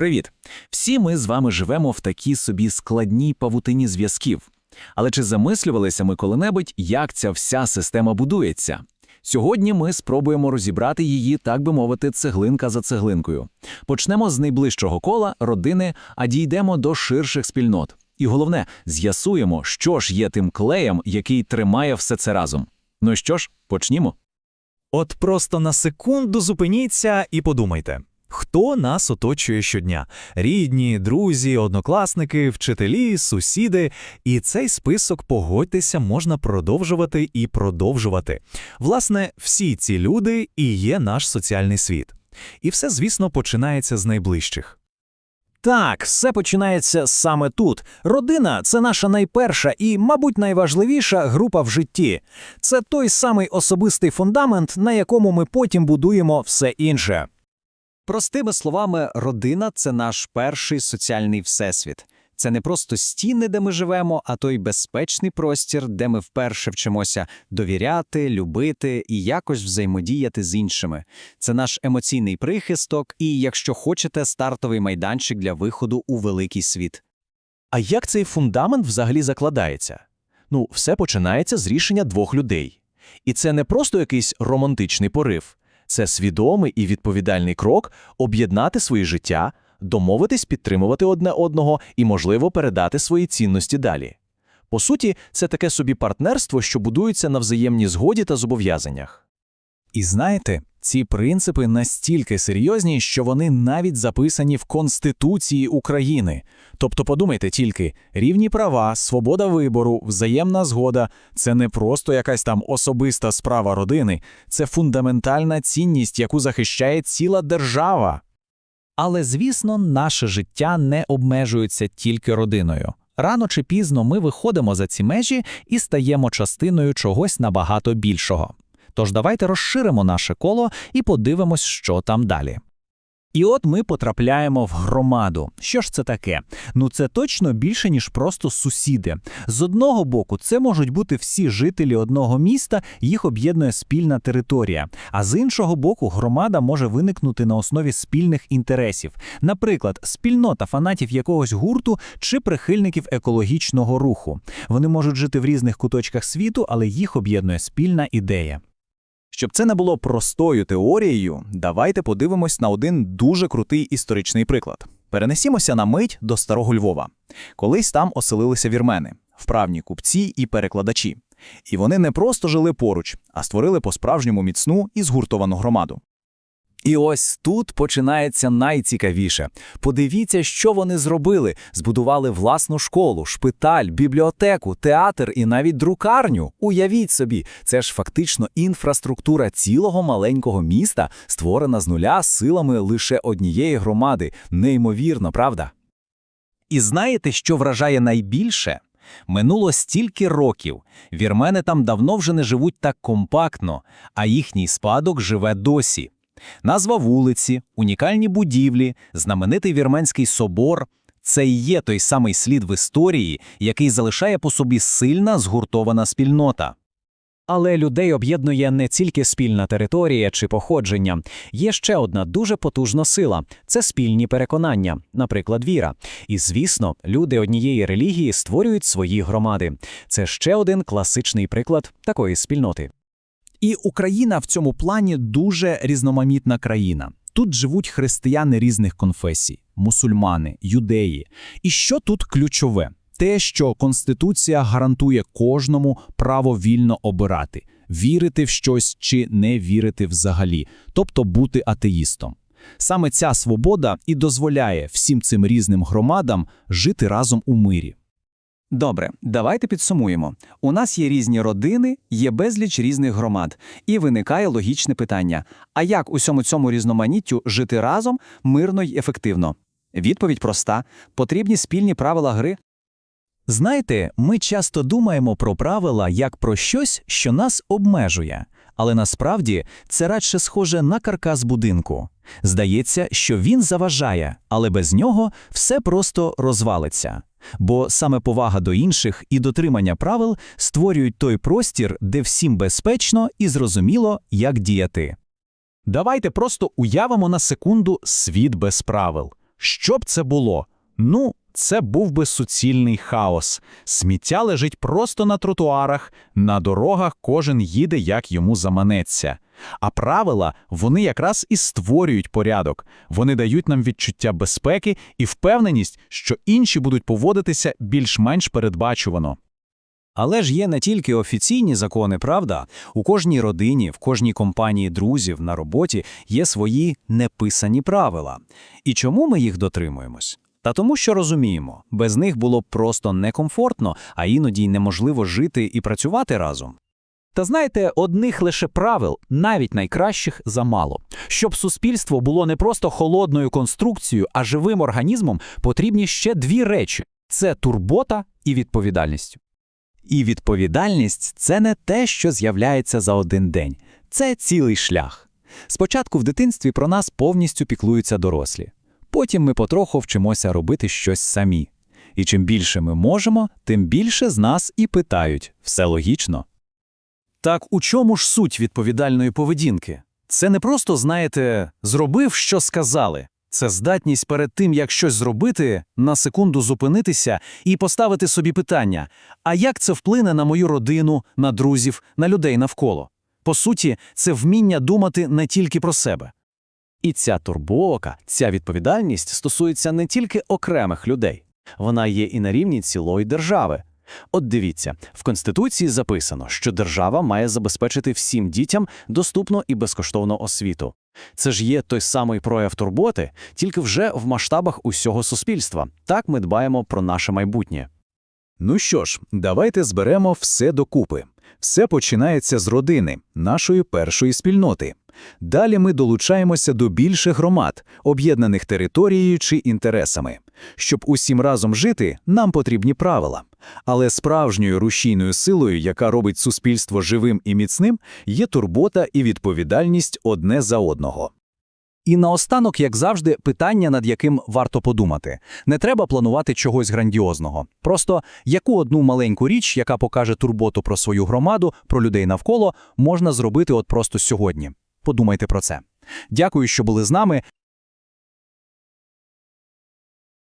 Привіт! Всі ми з вами живемо в такій собі складній павутині зв'язків. Але чи замислювалися ми коли-небудь, як ця вся система будується? Сьогодні ми спробуємо розібрати її, так би мовити, цеглинка за цеглинкою. Почнемо з найближчого кола родини, а дійдемо до ширших спільнот. І головне, з'ясуємо, що ж є тим клеєм, який тримає все це разом. Ну що ж, почнімо. От просто на секунду зупиніться і подумайте. Хто нас оточує щодня? Рідні, друзі, однокласники, вчителі, сусіди. І цей список, погодьтеся, можна продовжувати і продовжувати. Власне, всі ці люди і є наш соціальний світ. І все, звісно, починається з найближчих. Так, все починається саме тут. Родина це наша найперша і, мабуть, найважливіша група в житті. Це той самий особистий фундамент, на якому ми потім будуємо все інше. Простими словами, родина це наш перший соціальний всесвіт. Це не просто стіни, де ми живемо, а той безпечний простір, де ми вперше вчимося довіряти, любити і якось взаємодіяти з іншими. Це наш емоційний прихисток і, якщо хочете, стартовий майданчик для виходу у великий світ. А як цей фундамент взагалі закладається? Ну, все починається з рішення двох людей. І це не просто якийсь романтичний порив, це свідомий і відповідальний крок об'єднати свої життя, домовитись підтримувати одне одного і, можливо, передати свої цінності далі. По суті, це таке собі партнерство, що будується на взаємній згоді та зобов'язаннях. І знаєте, ці принципи настільки серйозні, що вони навіть записані в Конституції України. Тобто, подумайте тільки, рівні права, свобода вибору, взаємна згода це не просто якась там особиста справа родини, це фундаментальна цінність, яку захищає ціла держава. Але, звісно, наше життя не обмежується тільки родиною. Рано чи пізно ми виходимо за ці межі і стаємо частиною чогось набагато більшого. Тож давайте розширимо наше коло і подивимось, що там далі. І от ми потрапляємо в громаду. Що ж це таке? Ну це точно більше, ніж просто сусіди. З одного боку, це можуть бути всі жителі одного міста, їх об'єднує спільна територія. А з іншого боку, громада може виникнути на основі спільних інтересів, наприклад, спільнота фанатів якогось гурту чи прихильників екологічного руху. Вони можуть жити в різних куточках світу, але їх об'єднує спільна ідея. Щоб це не було простою теорією, давайте подивимось на один дуже крутий історичний приклад. Перенесімося на мить до старого Львова. Колись там оселилися вірмени, вправні купці і перекладачі. І вони не просто жили поруч, а створили по-справжньому міцну і згуртовану громаду. І ось тут починається найцікавіше. Подивіться, що вони зробили: збудували власну школу, шпиталь, бібліотеку, театр і навіть друкарню. Уявіть собі, це ж фактично інфраструктура цілого маленького міста, створена з нуля силами лише однієї громади. Неймовірно, правда? І знаєте, що вражає найбільше? Минуло стільки років. Вірмени там давно вже не живуть так компактно, а їхній спадок живе досі. Назва вулиці, унікальні будівлі, знаменитий вірменський собор це і є той самий слід в історії, який залишає по собі сильна згуртована спільнота. Але людей об'єднує не тільки спільна територія чи походження. Є ще одна дуже потужна сила це спільні переконання, наприклад, віра. І звісно, люди однієї релігії створюють свої громади. Це ще один класичний приклад такої спільноти. І Україна в цьому плані дуже різноманітна країна. Тут живуть християни різних конфесій, мусульмани, юдеї. І що тут ключове? Те, що Конституція гарантує кожному право вільно обирати, вірити в щось чи не вірити взагалі, тобто бути атеїстом. Саме ця свобода і дозволяє всім цим різним громадам жити разом у мирі. Добре, давайте підсумуємо. У нас є різні родини, є безліч різних громад, і виникає логічне питання: а як усьому цьому різноманіттю жити разом мирно й ефективно? Відповідь проста: потрібні спільні правила гри. Знаєте, ми часто думаємо про правила як про щось, що нас обмежує, але насправді це радше схоже на каркас будинку. Здається, що він заважає, але без нього все просто розвалиться. Бо саме повага до інших і дотримання правил створюють той простір, де всім безпечно і зрозуміло, як діяти. Давайте просто уявимо на секунду світ без правил. Що б це було? Ну, це був би суцільний хаос. Сміття лежить просто на тротуарах, на дорогах кожен їде, як йому заманеться. А правила, вони якраз і створюють порядок. Вони дають нам відчуття безпеки і впевненість, що інші будуть поводитися більш-менш передбачувано. Але ж є не тільки офіційні закони, правда? У кожній родині, в кожній компанії друзів на роботі є свої неписані правила. І чому ми їх дотримуємось? Та тому, що розуміємо, без них було б просто некомфортно, а іноді й неможливо жити і працювати разом. Та знаєте, одних лише правил, навіть найкращих, замало. Щоб суспільство було не просто холодною конструкцією, а живим організмом, потрібні ще дві речі: це турбота і відповідальність. І відповідальність це не те, що з'являється за один день, це цілий шлях. Спочатку в дитинстві про нас повністю піклуються дорослі. Потім ми потроху вчимося робити щось самі. І чим більше ми можемо, тим більше з нас і питають все логічно. Так у чому ж суть відповідальної поведінки? Це не просто, знаєте, зробив, що сказали. Це здатність перед тим, як щось зробити, на секунду зупинитися і поставити собі питання: а як це вплине на мою родину, на друзів, на людей навколо? По суті, це вміння думати не тільки про себе. І ця турбока, ця відповідальність стосується не тільки окремих людей, вона є і на рівні цілої держави. От дивіться, в Конституції записано, що держава має забезпечити всім дітям доступну і безкоштовну освіту. Це ж є той самий прояв турботи, тільки вже в масштабах усього суспільства. Так ми дбаємо про наше майбутнє. Ну що ж, давайте зберемо все докупи. Все починається з родини, нашої першої спільноти. Далі ми долучаємося до більших громад, об'єднаних територією чи інтересами. Щоб усім разом жити, нам потрібні правила. Але справжньою рушійною силою, яка робить суспільство живим і міцним, є турбота і відповідальність одне за одного. І наостанок, як завжди, питання, над яким варто подумати. Не треба планувати чогось грандіозного. Просто яку одну маленьку річ, яка покаже турботу про свою громаду, про людей навколо, можна зробити от просто сьогодні. Подумайте про це. Дякую, що були з нами.